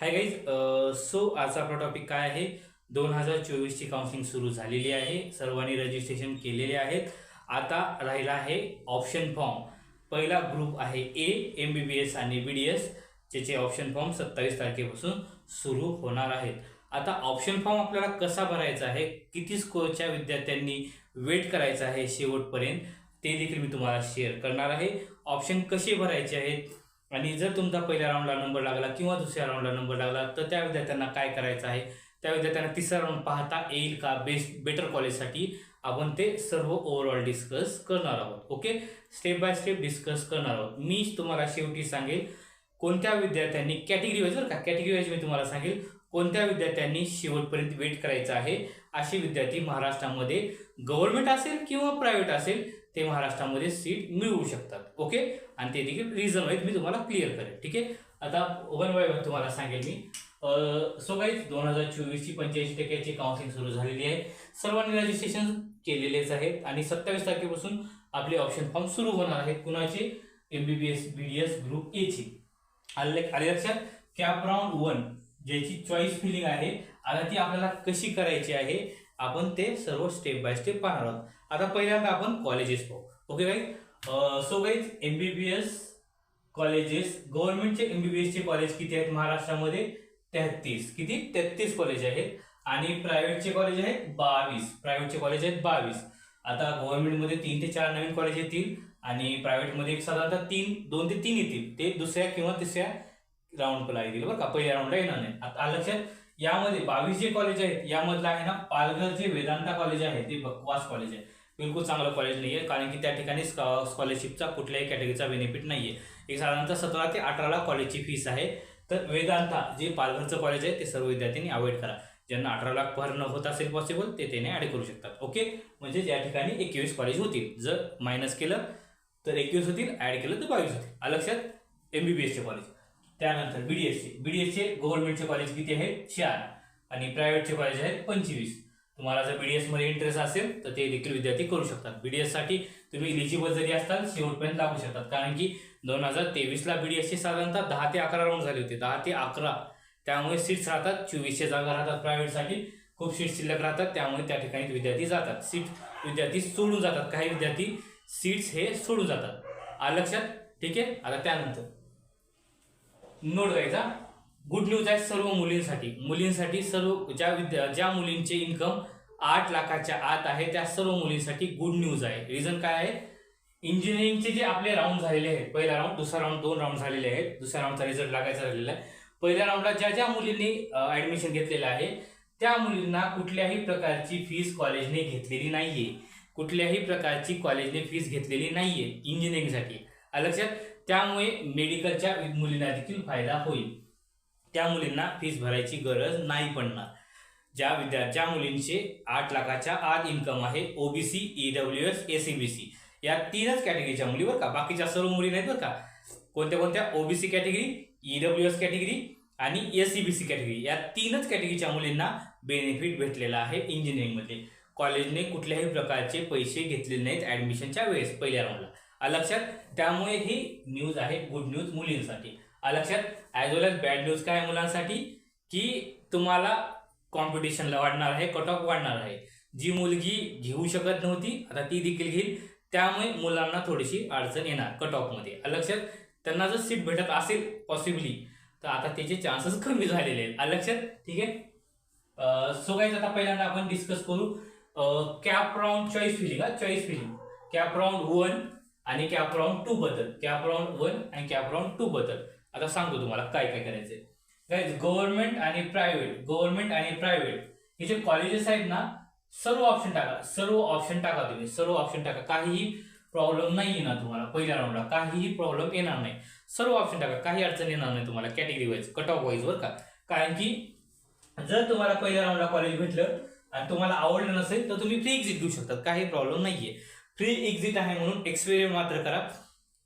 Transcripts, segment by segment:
Hi guys so आजचा आपला topic काय आहे? दोन हजार चोवीसची काउन्सिलिंग सुरू झालेली आहे. सर्वांनी रजिस्ट्रेशन केलेले आहेत. आता राहिला आहे ऑप्शन फॉर्म पहिला ग्रुप आहे A M B B S आणि बी डी एस ज्याचे ऑप्शन फॉर्म सत्तावीस तारखेपासून सुरू होणार आहेत. आता ऑप्शन फॉर्म आपल्याला कसा भरायचा आहे? किती स्कोअरच्या विद्यार्थ्यांनी वेट करायचा आहे शेवटपर्यंत? ते देखील मी तुम्हाला शेअर करणार आहे. ऑप्शन कसे भरायचे आहेत? आणि जर तुमचा पहिल्या राऊंडला नंबर लागला किंवा दुसऱ्या राऊंडला नंबर लागला तर त्या विद्यार्थ्यांना काय करायचं आहे? त्या विद्यार्थ्यांना तिसरा राऊंड पाहता येईल का? बेस्ट बेटर कॉलेजसाठी आपण ते सर्व ओव्हरऑल डिस्कस करणार आहोत. Okay step by step discuss करणार आहोत. मी तुम्हाला शेवटी सांगेल कोणत्या विद्यार्थ्यांनी कॅटेगरी वाईज बरं का? कॅटेगरी वाईज मी तुम्हाला सांगेल कोणत्या विद्यार्थ्यांनी शेवटपर्यंत वेट करायचं आहे? असे विद्यार्थी महाराष्ट्रामध्ये गव्हर्नमेंट असेल किंवा प्रायव्हेट असेल ते महाराष्ट्रामध्ये सीट मिळवू शकतात. ओके आणि ते देखील रिझन वाईज मी तुम्हाला क्लिअर करेल ठीक आहे? आता वन बाय वन तुम्हाला सांगेल मी. सो दोन हजार चोवीसची पंच्याऐंशी टक्क्याची काउन्सिलिंग सुरू झालेली आहे. सर्वांनी रजिस्ट्रेशन केलेलेच आहेत आणि सत्तावीस तारखेपासून आपले ऑप्शन फॉर्म सुरू होणार आहेत. कुणाचे? M B B S B D S group एची आले आले लक्षात? कॅप राऊंड वन ज्याची चॉईस फिलिंग आहे आता ती आपल्याला कशी करायची आहे आपण ते सर्व स्टेप बाय स्टेप पाहणार आहोत. आता पहिल्यांदा आपण कॉलेजेस पाहू. Okay guys so guys M B B S colleges गव्हर्नमेंटचे एम बी बी एसचे कॉलेज किती आहेत? महाराष्ट्रामध्ये तेहतीस. किती? तेहतीस कॉलेज आहेत. आणि प्रायव्हेटचे कॉलेज आहेत बावीस. प्रायव्हेटचे कॉलेज आहेत बावीस. आता गव्हर्नमेंटमध्ये तीन ते चार नवीन कॉलेज येतील आणि प्रायव्हेटमध्ये एक साधारणतः तीन दोन ते तीन येतील. ते दुसऱ्या किंवा तिसऱ्या राऊंडला येतील बरं का? पहिल्या राऊंडला येणार नाही. आता आलं लक्षात? यामध्ये बावीस जे कॉलेज आहेत यामधलं आहे ना पालघर जे वेदांता कॉलेज आहे ते बकवास कॉलेज आहे. बिलकुल चांगलं कॉलेज नाही आहे कारण की त्या ठिकाणी स्कॉलरशिपचा कुठल्याही कॅटेगरीचा बेनिफिट नाही आहे एक साधारणतः सतरा ते अठराला कॉलेजची फीस आहे. तर वेदांता जे पालघरचं कॉलेज आहे ते सर्व विद्यार्थ्यांनी अवॉइड करा. ज्यांना अठरा लाख भरणं होत असेल पॉसिबल ते त्याने ॲड करू शकतात. ओके म्हणजे या ठिकाणी एकवीस कॉलेज होतील जर मायनस केलं तर एकवीस होतील ॲड केलं तर बावीस होतील. अलक्षात लक्षात? एम बी बी एसचे कॉलेज त्यानंतर बी डी एसचे बी डी एसचे गव्हर्नमेंटचे कॉलेज किती आहेत चार. आणि प्रायव्हेटचे कॉलेज आहेत पंचवीस. तुम्हाला जर बी डी एसमध्ये इंटरेस्ट असेल तर ते देखील विद्यार्थी करू शकतात. बी डी एससाठी तुम्ही इलिजिबल जरी असताल शेवटपर्यंत लागू शकतात. कारण की दोन हजार तेवीसला बी डी एसची साधारणतः दहा ते अकरा राऊंड झाले होते. दहा ते अकरा. त्यामुळे सीट्स राहतात चोवीसशे जागा राहतात प्रायव्हेटसाठी खूप सीट शिल्लक राहतात त्यामुळे त्या ठिकाणी विद्यार्थी जातात. सीट विद्यार्थी सोडून जातात. काही विद्यार्थी सीट्स हे सोडून जातात. आ लक्षात? ठीक आहे? आता त्यानंतर. नोट करायचा गुड न्यूज आहे सर्व मुलींसाठी. मुलींसाठी सर्व ज्या विद्या ज्या मुलींचे इन्कम आठ लाखाच्या आत आहे त्या सर्व मुलींसाठी गुड न्यूज आहे. रिझन काय आहे? इंजिनिअरिंगचे जे आपले राऊंड झालेले आहेत पहिला राऊंड दुसरा राऊंड दोन राऊंड झालेले आहेत. दुसऱ्या राऊंडचा रिझल्ट लागायचा राहिलेला आहे. पहिल्या राऊंडला ज्या ज्या मुलींनी ऍडमिशन घेतलेलं आहे त्या मुलींना कुठल्याही प्रकारची फीस कॉलेजने घेतलेली नाहीये. कुठल्याही प्रकारची कॉलेजने फीस घेतलेली नाहीये. इंजिनिअरिंगसाठी लक्षात? त्यामुळे मेडिकलच्या मुलींना देखील फायदा होईल. त्या मुलींना फीस भरायची गरज नाही पडणार. ज्या विद्या ज्या मुलींचे आठ लाखाच्या आत इन्कम आहे ओबीसी ईडब्ल्यू एस एसीबीसी या तीनच कॅटेगरीच्या मुली बरं का? बाकीच्या सर्व मुली नाहीत बरं का? कोणत्या कोणत्या? OBC category E W S category आणि S C B C category या तीनच कॅटेगरीच्या मुलींना बेनिफिट भेटलेला आहे इंजिनिअरिंगमध्ये कॉलेजने कुठल्याही प्रकारचे पैसे घेतलेले नाहीत ॲडमिशनच्या वेळेस पहिल्या राऊंडला लक्षात त्यामुळे ही न्यूज आहे गुड न्यूज मुलींसाठी. लक्षात as well as bad news काय मुलांसाठी? की तुम्हाला कॉम्पिटिशनला वाढणार आहे कट ऑफ वाढणार आहे. जी मुलगी घेऊ शकत नव्हती आता ती देखील घेईल. त्यामुळे मुलांना थोडीशी अडचण येणार कट ऑफमध्ये लक्षात त्यांना जर सीट भेटत असेल पॉसिबली तर आता त्याचे चान्सेस कमी झालेले आहेत. लक्षात ठीक आहे? सो गाईज आता पहिल्यांदा आपण डिस्कस करू. कॅप राऊंड चॉईस फिलिंग हा choice filling CAP round one आणि कॅप राऊंड टू बद्दल. कॅप राऊंड वन आणि कॅप राऊंड टू बद्दल. आता सांगतो तुम्हाला काय काय करायचंय. गाईज गव्हर्नमेंट आणि प्रायव्हेट गव्हर्नमेंट आणि प्रायव्हेट हे जे कॉलेजेस आहेत ना सर्व ऑप्शन टाका सर्व ऑप्शन टाका तुम्ही सर्व ऑप्शन टाका. काहीही प्रॉब्लेम नाही येणार तुम्हाला पहिल्या राऊंडला काहीही प्रॉब्लेम येणार नाही. सर्व ऑप्शन टाका काही अडचण येणार नाही तुम्हाला category wise cut off wise बरं का? कारण की जर तुम्हाला पहिल्या राऊंडला कॉलेज भेटलं आणि तुम्हाला आवडलं नसेल तर तुम्ही फ्री एक्झिट घेऊ शकतात काही प्रॉब्लेम नाहीये. फ्री एक्झिट आहे म्हणून एक्सपेरिमेंट मात्र करा.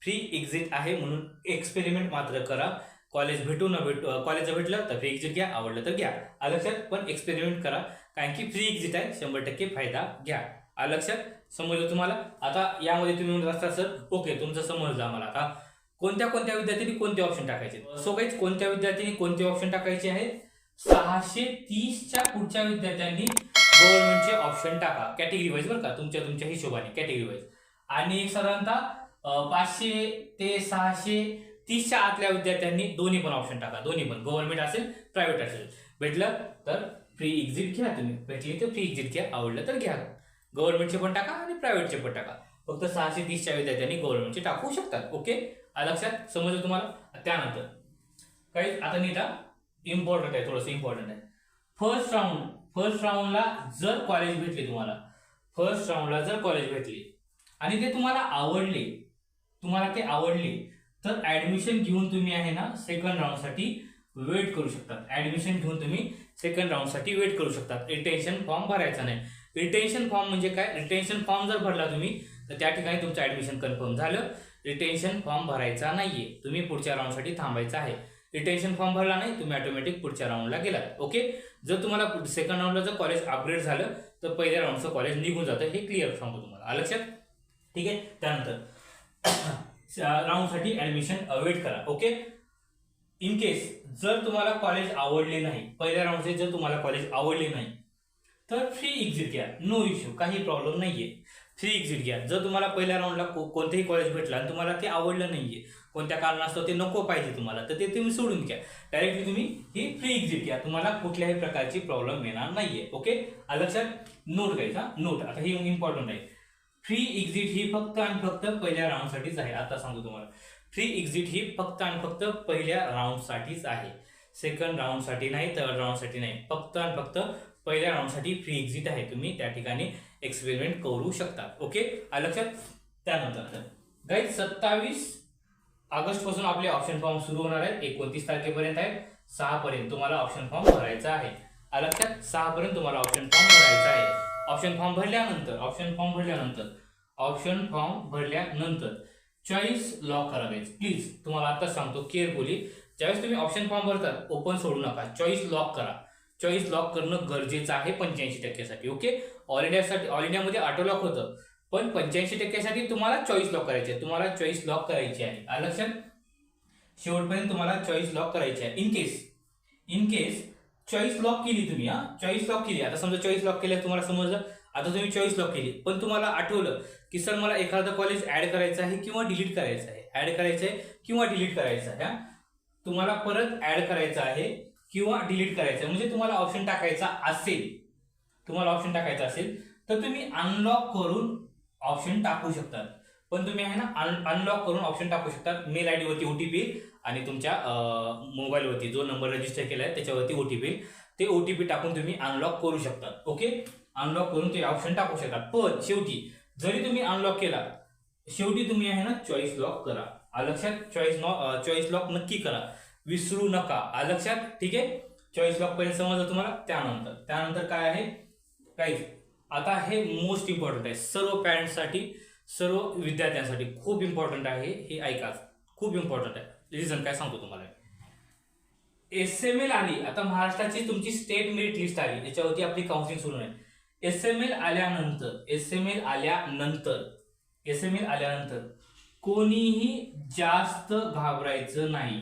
फ्री एक्झिट आहे म्हणून एक्सपेरिमेंट मात्र करा. कॉलेज भेटू न भेटू कॉलेज भेटलं तर फ्री एक्झिट घ्या आवडलं तर घ्या. लक्षात? पण एक्सपेरिमेंट करा. कारण की फ्री एक्झिट आहे शंभर टक्के फायदा घ्या. लक्षात? समजलं तुम्हाला? आता यामध्ये तुम्ही म्हणत असता सर ओके तुमचं समजलं आम्हाला. आता कोणत्या कोणत्या विद्यार्थ्यांनी कोणते ऑप्शन टाकायचे? सो काहीच कोणत्या विद्यार्थ्यांनी कोणते ऑप्शन टाकायचे आहेत? सहाशे तीसच्या पुढच्या विद्यार्थ्यांनी गव्हर्नमेंटचे ऑप्शन टाका. कॅटेगरी वाईज बरं का तुमच्या तुमच्या हिशोबाने कॅटेगरी वाईज आणि साधारणतः पाचशे ते सहाशे तीसच्या आतल्या विद्यार्थ्यांनी दोन्ही पण ऑप्शन टाका. दोन्ही पण. गव्हर्नमेंट असेल प्रायव्हेट असेल. भेटलं तर फ्री एक्झिट घ्या तुम्ही. भेटली तर फ्री एक्झिट घ्या. आवडलं तर घ्या. गव्हर्नमेंटचे पण टाका आणि प्रायव्हेटचे पण टाका. फक्त सहाशे तीसच्या विद्यार्थ्यांनी गव्हर्नमेंटचे टाकू शकतात. ओके? लक्षात? समजलं तुम्हाला? त्यानंतर. काही आता नीट इम्पॉर्टंट आहे. थोडंसं इम्पॉर्टंट आहे. फर्स्ट राऊंड फर्स्ट राऊंडला जर कॉलेज भेटले तुम्हाला फर्स्ट राऊंडला जर कॉलेज भेटली आणि ते तुम्हाला आवडले तुम्हाला ते आवडले तर ऍडमिशन घेऊन तुम्ही आहे ना सेकंड राऊंडसाठी वेट करू शकतात ऍडमिशन घेऊन तुम्ही सेकंड राऊंडसाठी वेट करू शकतात रिटेन्शन फॉर्म भरायचा नाही. रिटेन्शन फॉर्म म्हणजे काय? रिटेन्शन फॉर्म जर भरला तुम्ही तर त्या ठिकाणी तुमचं ऍडमिशन कन्फर्म झालं. रिटेन्शन फॉर्म भरायचा नाहीये. तुम्ही पुढच्या राऊंडसाठी थांबायचं आहे. रिटेन्शन फॉर्म भरला नाही तुम्ही ऑटोमॅटिक पुढच्या राऊंडला गेलात. ओके जर तुम्हाला सेकंड राऊंडला जर कॉलेज अपग्रेड झालं तर पहिल्या राऊंडचं कॉलेज निघून जातं. हे क्लिअर सांगतो तुम्हाला. आलं लक्षात? ठीक आहे? त्यानंतर राऊंडसाठी ऍडमिशन वेट करा ओके इन केस जर तुम्हाला कॉलेज आवडले नाही पहिल्या राऊंडचे जर तुम्हाला कॉलेज आवडले नाही तर फ्री एक्झिट घ्या नो इश्यू काही प्रॉब्लेम नाहीये. फ्री एक्झिट घ्या. जर तुम्हाला पहिल्या राऊंडला को- कोणतेही कॉलेज भेटलं आणि तुम्हाला ते आवडलं नाहीये कोणत्या कारणास्तव ते नको पाहिजे तुम्हाला तर ते तुम्ही सोडून घ्या. डायरेक्टली तुम्ही ही फ्री एक्झिट घ्या. तुम्हाला कुठल्याही प्रकारची प्रॉब्लेम येणार नाहीये ओके आलं लक्षात? नोट घ्यायचा. नोट आता ही इम्पॉर्टंट आहे. फ्री एक्झिट ही फक्त आणि फक्त पहिल्या राऊंडसाठीच आहे. आता सांगू तुम्हाला. फ्री एक्झिट ही फक्त आणि फक्त पहिल्या राऊंडसाठीच आहे. सेकंड राऊंडसाठी नाही थर्ड राऊंडसाठी नाही. फक्त आणि फक्त पहिल्या राऊंडसाठी फ्री एक्झिट आहे. तुम्ही त्या ठिकाणी एक्सपेरिमेंट करू शकता. ओके आलं लक्षात? त्यानंतर गाईज सत्तावीस ऑगस्टपासून आपले ऑप्शन फॉर्म सुरू होणार आहेत. एकोणतीस तारखेपर्यंत आहेत. सहा पर्यंत तुम्हाला ऑप्शन फॉर्म भरायचा आहे. आलं लक्षात? सहा पर्यंत तुम्हाला ऑप्शन फॉर्म भरायचा आहे. ऑप्शन फॉर्म भरल्यानंतर ऑप्शन फॉर्म भरल्यानंतर ऑप्शन फॉर्म भरल्यानंतर चॉईस लॉक करावेच प्लीज तुम्हाला आता सांगतो केअरफुली ज्यावेळेस तुम्ही ऑप्शन फॉर्म भरतात ओपन सोडू नका. चॉईस लॉक करा. चॉईस लॉक करणं गरजेचं आहे पंच्याऐंशी टक्क्यासाठी ओके ऑल इंडियासाठी ऑल इंडियामध्ये ऑटो लॉक होतं. पण पंच्याऐंशी टक्क्यासाठी तुम्हाला चॉईस लॉक करायची आहे. तुम्हाला चॉईस लॉक करायची आहे. आलं लक्षात? शेवटपर्यंत तुम्हाला चॉईस लॉक करायची आहे. In case in case choice lock केली तुम्ही हा? चॉईस लॉक केली. आता समजा चॉईस लॉक केल्या तुम्हाला समजलं आता तुम्ही चॉईस लॉक केली. पण तुम्हाला आठवलं की सर मला एखादं कॉलेज ऍड करायचं आहे किंवा डिलीट करायचं आहे? ऍड करायचं आहे किंवा डिलीट करायचं आहे हा? तुम्हाला परत ऍड करायचं आहे किंवा डिलीट करायचं आहे. म्हणजे तुम्हाला ऑप्शन टाकायचा असेल तुम्हाला ऑप्शन टाकायचा असेल तर तुम्ही अनलॉक करून ऑप्शन टाकू शकतात. पण तुम्ही आहे ना अनलॉक करून ऑप्शन टाकू शकतात. मेल आय वरती ओटीपी आणि तुमच्या मोबाईलवरती जो नंबर रजिस्टर केला आहे त्याच्यावरती ओ टी पी ते ओ टी पी टाकून तुम्ही अनलॉक करू शकता ओके अनलॉक करून ते ऑप्शन टाकू शकता पण शेवटी जरी तुम्ही अनलॉक केला शेवटी तुम्ही आहे ना चॉईस लॉक करा. अलक्षात चॉईस चॉईस चॉईस लॉक नक्की करा. विसरू नका. अलक्षात ठीक आहे? चॉईस लॉक पहिले समजलं तुम्हाला? त्यानंतर. त्यानंतर काय आहे? काहीच आता हे मोस्ट इम्पॉर्टंट आहे. सर्व पॅरेंट्ससाठी सर्व विद्यार्थ्यांसाठी खूप इम्पॉर्टंट आहे. हे ऐका. खूप इम्पॉर्टंट आहे. रिझन काय सांगतो तुम्हाला? एस एम एल आली. आता महाराष्ट्राची तुमची स्टेट मेरिट लिस्ट आली. याच्यावरती आपली काउन्सिलिंग सुरू आहे एस एम एल आल्यानंतर एस एम एल आल्यानंतर एस एम एल आल्यानंतर कोणीही जास्त घाबरायचं नाही.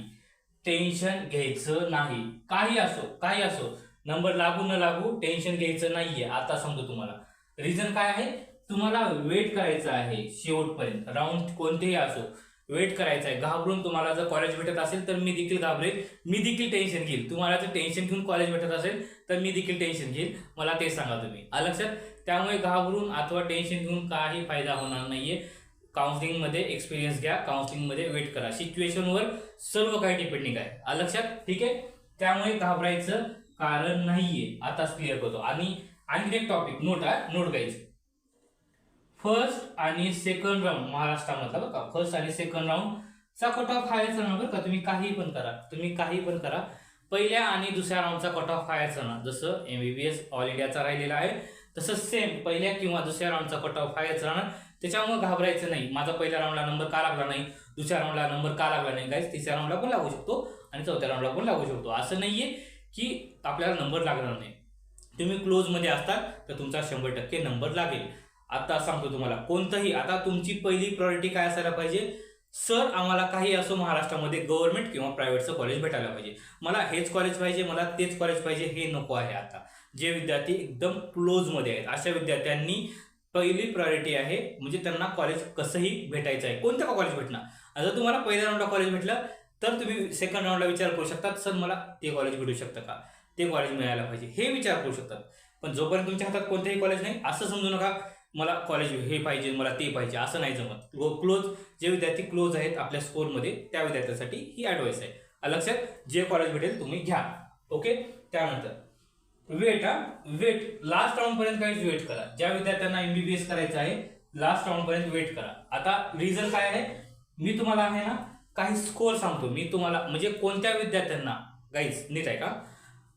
टेन्शन घ्यायचं नाही. काही असो काही असो. नंबर लागू न लागू टेन्शन घ्यायचं नाहीये. आता सांगतो तुम्हाला. रिझन काय आहे? तुम्हाला वेट करायचं आहे शेवटपर्यंत. राऊंड कोणतेही असो. वेट करायचं आहे घाबरून तुम्हाला जर कॉलेज भेटत असेल तर मी देखील घाबरेल. मी देखील टेन्शन घेईल. तुम्हाला जर टेन्शन घेऊन कॉलेज भेटत असेल तर मी देखील टेन्शन घेईल. मला ते सांगा तुम्ही. आलं लक्षात? त्यामुळे घाबरून अथवा टेन्शन घेऊन काही फायदा होणार नाहीये. काउन्सिलिंगमध्ये एक्सपिरियन्स घ्या. काउन्सिलिंगमध्ये वेट करा. सिच्युएशनवर सर्व काही डिपेंडिंग आहे आलं लक्षात? ठीक आहे? त्यामुळे घाबरायचं कारण नाहीये. आताच क्लिअर करतो. आणि आणखी एक टॉपिक नोट आहे नोट घ्यायचं. फर्स्ट आणि सेकंड राऊंड महाराष्ट्रामधला बघा. का फर्स्ट आणि सेकंड राऊंडचा कट ऑफ हायचा ना बरं का. तुम्ही काही पण करा. तुम्ही काही पण करा. पहिल्या आणि दुसऱ्या राऊंडचा कट ऑफ हायचा ना जसं एमबीबीएस ऑल इंडियाचा राहिलेला आहे तसं सेम पहिल्या किंवा दुसऱ्या राऊंडचा कट ऑफ हायच राहणार. त्याच्यामुळे घाबरायचं नाही. माझा पहिल्या राऊंडला नंबर का लागला नाही? दुसऱ्या राऊंडला नंबर का लागला नाही? गाईज तिसऱ्या राऊंडला पण लागू शकतो आणि चौथ्या राऊंडला पण लागू शकतो. असं नाहीये की आपल्याला नंबर लागणार नाही. तुम्ही क्लोजमध्ये असतात तर तुमचा शंभर टक्के नंबर लागेल. आता सांगतो तुम्हाला कोणतंही आता तुमची पहिली प्रायोरिटी काय असायला पाहिजे? सर आम्हाला काही असो महाराष्ट्रामध्ये गव्हर्नमेंट किंवा प्रायव्हेटचं कॉलेज भेटायला पाहिजे. मला हेच कॉलेज पाहिजे मला तेच कॉलेज पाहिजे हे नको आहे आता. जे विद्यार्थी एकदम क्लोजमध्ये आहेत अशा विद्यार्थ्यांनी पहिली प्रायोरिटी आहे म्हणजे त्यांना कॉलेज कसंही भेटायचं आहे. कोणतं का कॉलेज भेटणार? जर तुम्हाला पहिल्या राऊंडला कॉलेज भेटलं तर तुम्ही सेकंड राऊंडला विचार करू शकता सर मला ते कॉलेज भेटू शकतं का? ते कॉलेज मिळायला पाहिजे. हे विचार करू शकतात. पण जोपर्यंत तुमच्या हातात कोणतेही कॉलेज नाही असं समजू नका. मला कॉलेज हे पाहिजे मला ते पाहिजे असं नाही जमत. क्लोज जे विद्यार्थी क्लोज आहेत आपल्या स्कोरमध्ये त्या विद्यार्थ्यांसाठी ही ॲडवाईस आहे. लक्षात जे कॉलेज भेटेल तुम्ही घ्या. ओके त्यानंतर वेट हा? वेट लास्ट राऊंडपर्यंत काहीच वेट करा. ज्या विद्यार्थ्यांना एमबीबीएस करायचं आहे लास्ट राऊंडपर्यंत वेट करा. आता रिझन काय आहे? मी तुम्हाला आहे ना काही स्कोर सांगतो. मी तुम्हाला म्हणजे कोणत्या विद्यार्थ्यांना गाईज नीट आहे का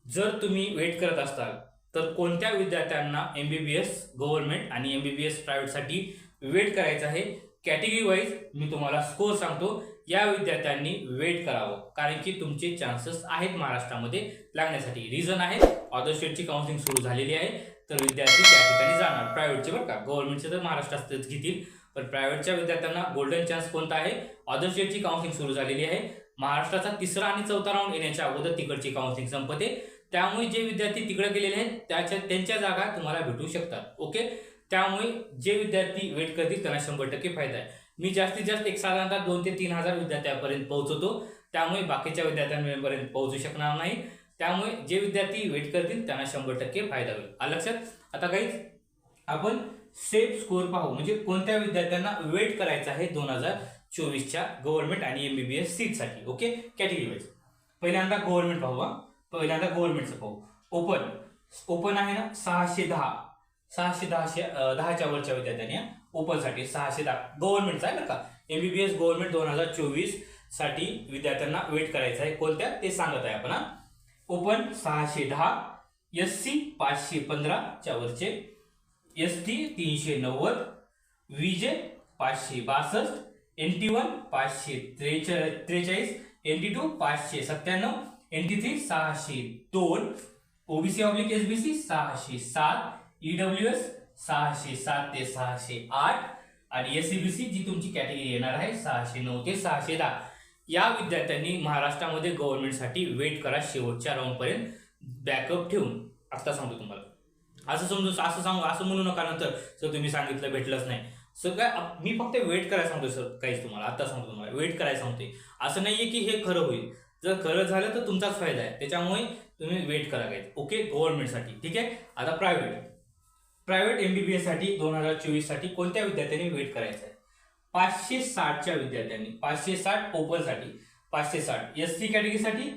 जर तुम्ही वेट करत असताल तर कोणत्या विद्यार्थ्यांना M B B S government आणि एम बी बी एस प्रायव्हेटसाठी वेट करायचं आहे? कॅटेगरी वाईज मी तुम्हाला स्कोर सांगतो. या विद्यार्थ्यांनी वेट करावं. कारण की तुमचे चान्सेस आहेत महाराष्ट्रामध्ये लागण्यासाठी. रिझन आहे अदर स्टेटची काउन्सिलिंग सुरू झालेली आहे. तर विद्यार्थी त्या ठिकाणी जाणार. प्रायव्हेटचे बरं का. गव्हर्नमेंटचे तर महाराष्ट्रातच घेतील. पण प्रायव्हेटच्या विद्यार्थ्यांना गोल्डन चान्स कोणता आहे? अदर स्टेटची काउन्सिलिंग सुरू झालेली आहे. महाराष्ट्राचा तिसरा आणि चौथा राऊंड येण्याच्या अगोदर तिकडची काउन्सिलिंग संपते. त्यामुळे जे विद्यार्थी तिकडे गेलेले आहेत त्याच्या त्यांच्या जागा तुम्हाला भेटू शकतात ओके? त्यामुळे जे विद्यार्थी वेट करतील त्यांना शंभर टक्के फायदा आहे. मी जास्तीत जास्त एक साधारणतः दोन ते तीन हजार विद्यार्थ्यापर्यंत पोहोचवतो. त्यामुळे बाकीच्या विद्यार्थ्यांपर्यंत पोहोचू शकणार नाही. त्यामुळे जे विद्यार्थी वेट करतील त्यांना शंभर टक्के फायदा होईल. आलं लक्षात? आता काही आपण सेफ स्कोअर पाहू. म्हणजे कोणत्या विद्यार्थ्यांना वेट करायचं आहे दोन हजार चोवीसच्या गव्हर्नमेंट आणि एमबीबीएस सीटसाठी ओके? कॅटेगरी वाईज पहिल्यांदा गव्हर्नमेंट पाहू हा. पहिल्यांदा गव्हर्नमेंटचं पाहू. ओपन ओपन आहे ना सहाशे दहा. सहाशे दहाशे दहाच्या वरच्या विद्यार्थ्यांनी ओपनसाठी सहाशे दहा. गव्हर्नमेंटचा आहे बरं का? एमबीबीएस गव्हर्नमेंट दोन हजार चोवीससाठी विद्यार्थ्यांना वेट करायचं आहे. कोणत्या? ते सांगत आहे आपण ओपन सहाशे दहा एस सी पाचशे पंधराच्या वरचे. एस टी तीनशे नव्वद विजे पाचशे बासष्ट एन टी वन पाचशे त्रेचा त्रेचाळीस एन टी टू पाचशे सत्त्याण्णव एन टी थ्री सहाशे दोन OBC oblique SBC B C सहाशे सात ईडब्ल्यू एस सहाशे सात ते सहाशे आठ आणि एस बी सी जी तुमची कॅटेगरी येणार आहे सहाशे नऊ ते सहाशे दहा. या विद्यार्थ्यांनी महाराष्ट्रामध्ये गव्हर्नमेंटसाठी वेट करा शेवटच्या राऊंडपर्यंत बॅकअप ठेवून. आत्ता सांगतो तुम्हाला. असं समजू असं सांगू असं म्हणू नका नंतर. सर तुम्ही सांगितलं भेटलंच नाही. सर काय मी फक्त वेट करायला सांगतोय सर काहीच तुम्हाला. आता सांगतो तुम्हाला. वेट करायला सांगतोय. असं नाहीये की हे खरं होईल. जर खरं झालं तर तुमचाच फायदा आहे. त्याच्यामुळे तुम्ही वेट करा काही ओके गव्हर्नमेंटसाठी ठीक आहे? आता प्रायव्हेट प्रायव्हेट एमबीबीएससाठी दोन हजार चोवीससाठी कोणत्या विद्यार्थ्यांनी वेट करायचं आहे? पाचशे साठच्या विद्यार्थ्यांनी. पाचशे साठ ओपनसाठी पाचशे साठ. एस सी कॅटेगरीसाठी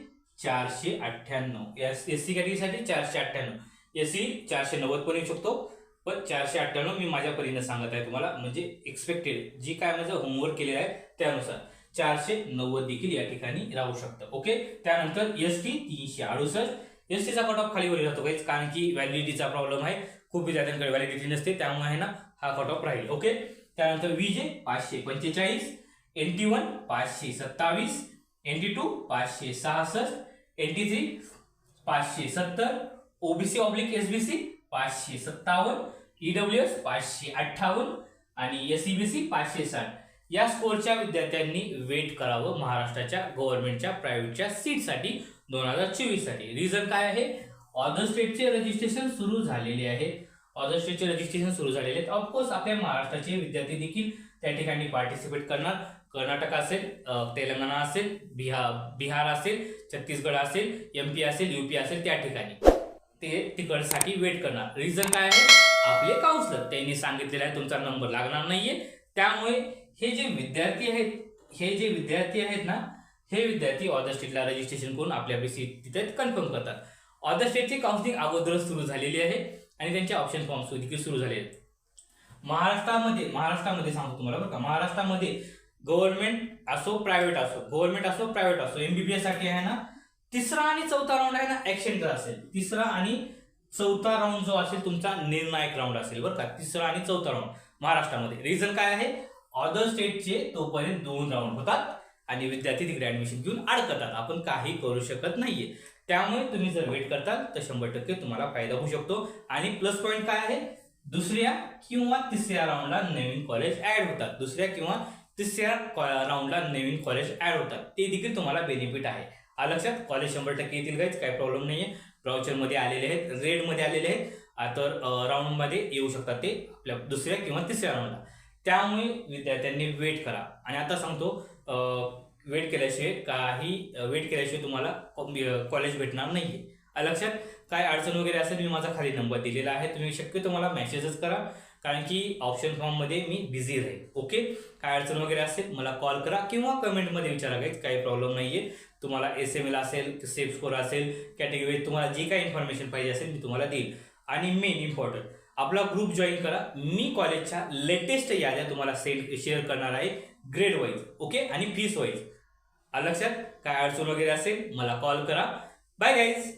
चारशे अठ्ठ्याण्णव. एस एस सी कॅटेगरीसाठी चारशे अठ्ठ्याण्णव. एस सी चारशे नव्वद पण येऊ शकतो. पण चारशे अठ्ठ्याण्णव मी माझ्या परीने सांगत आहे तुम्हाला. म्हणजे एक्सपेक्टेड जी काय माझं होमवर्क केलेलं आहे त्यानुसार. चारशे नव्वद देखील या ठिकाणी राहू शकतं. ओके त्यानंतर एस टी तीनशे अडुसष्ट. एस टीचा कट ऑफ खाली खालीवर जातो काहीच कारण की व्हॅलिडिटीचा प्रॉब्लेम आहे. खूप विद्यार्थ्यांकडे व्हॅलिडिटी नसते त्यामुळे आहे ना हा कट ऑफ राहील. ओके त्यानंतर विजे पाचशे पंचेचाळीस एन टी वन पाचशे सत्तावीस एन टी टू पाचशे सहासष्ट एन टी थ्री पाचशे सत्तर OBC oblique S B C पाचशे सत्तावन्न ईडब्ल्यू एस पाचशे अठ्ठावन्न आणि एस सी बी सी पाचशे साठ. या स्कोरच्या विद्यार्थ्यांनी वेट करावं महाराष्ट्राच्या गव्हर्नमेंटच्या प्रायव्हेटच्या सीटसाठी दोन हजार चोवीससाठी. रिझन काय आहे? ऑदर स्टेटचे रजिस्ट्रेशन सुरू झालेले आहे. ऑदर स्टेटचे रजिस्ट्रेशन सुरू झालेले आहेत. ऑफकोर्स आपल्या महाराष्ट्राचे विद्यार्थी देखील त्या ठिकाणी पार्टिसिपेट करणार. कर्नाटक असेल तेलंगणा असेल बिहार बिहार असेल छत्तीसगड असेल एम पी असेल युपी असेल त्या ठिकाणी. ते तिकडसाठी वेट करणार. रिझन काय आहे? आपले काउन्सलर त्यांनी सांगितलेलं आहे तुमचा नंबर लागणार नाहीये. त्यामुळे हे जे विद्यार्थी आहेत हे जे विद्यार्थी आहेत ना हे विद्यार्थी ऑदर स्टेटला रजिस्ट्रेशन करून आपली आपली सीट तिथे कन्फर्म करतात. ऑदर स्टेटची काउन्सिलिंग अगोदरच सुरू झालेली आहे आणि त्यांचे ऑप्शन फॉर्म देखील सुरू झाले आहेत. महाराष्ट्रामध्ये महाराष्ट्रामध्ये सांगतो तुम्हाला बरं का. महाराष्ट्रामध्ये गव्हर्नमेंट असो प्रायव्हेट असो गव्हर्नमेंट असो प्रायव्हेट असो एमबीबीएससाठी आहे ना तिसरा आणि चौथा राऊंड आहे ना ऍक्शन असेल. तिसरा आणि चौथा राऊंड जो असेल तुमचा निर्णायक राऊंड असेल बरं का. तिसरा आणि चौथा राऊंड महाराष्ट्रामध्ये. रिझन काय आहे? अदर स्टेटचे तोपर्यंत दोन राऊंड होतात आणि विद्यार्थी तिकडे ऍडमिशन घेऊन अडकतात. आपण काही करू शकत नाहीये. त्यामुळे तुम्ही जर वेट करताल तर शंभर टक्के तुम्हाला फायदा होऊ शकतो. आणि प्लस पॉईंट काय आहे? दुसऱ्या किंवा तिसऱ्या राऊंडला नवीन कॉलेज ऍड होतात. दुसऱ्या किंवा तिसऱ्या राऊंडला नवीन कॉलेज ऍड होतात. ते देखील तुम्हाला बेनिफिट आहे. लक्षात कॉलेज शंभर टक्के येतील काहीच काही प्रॉब्लेम नाही आहे ब्राउचरमध्ये आलेले आहेत रेडमध्ये आलेले आहेत. तर राऊंडमध्ये येऊ शकतात ते आपल्या दुसऱ्या किंवा तिसऱ्या राऊंडला त्यामुळे विद्यार्थ्यांनी वेट करा. आणि आता सांगतो वेट केल्याशिवाय काही वेट केल्याशिवाय तुम्हाला कॉलेज भेटणार नाही आहे लक्षात काय अडचण वगैरे असेल मी माझा खाली नंबर दिलेला आहे. तुम्ही शक्यतो मला मेसेजच करा. कारण की ऑप्शन फॉर्ममध्ये मी बिझी राहील ओके काय अडचण वगैरे असेल मला कॉल करा किंवा कमेंटमध्ये विचारा काहीच काही प्रॉब्लेम नाही आहे तुम्हाला एस एम एल असेल सेफ स्कोर असेल कॅटेगरी तुम्हाला जी काही इन्फॉर्मेशन पाहिजे असेल मी तुम्हाला देईल आणि मेन इम्पॉर्टंट आपला ग्रुप जॉईन करा. मी कॉलेजच्या लेटेस्ट याद्या तुम्हाला सेंड शेअर करणार आहे. ग्रेड वाईज ओके आणि फीस वाईज लक्षात? काय अडचण वगैरे असेल मला कॉल करा. Bye guys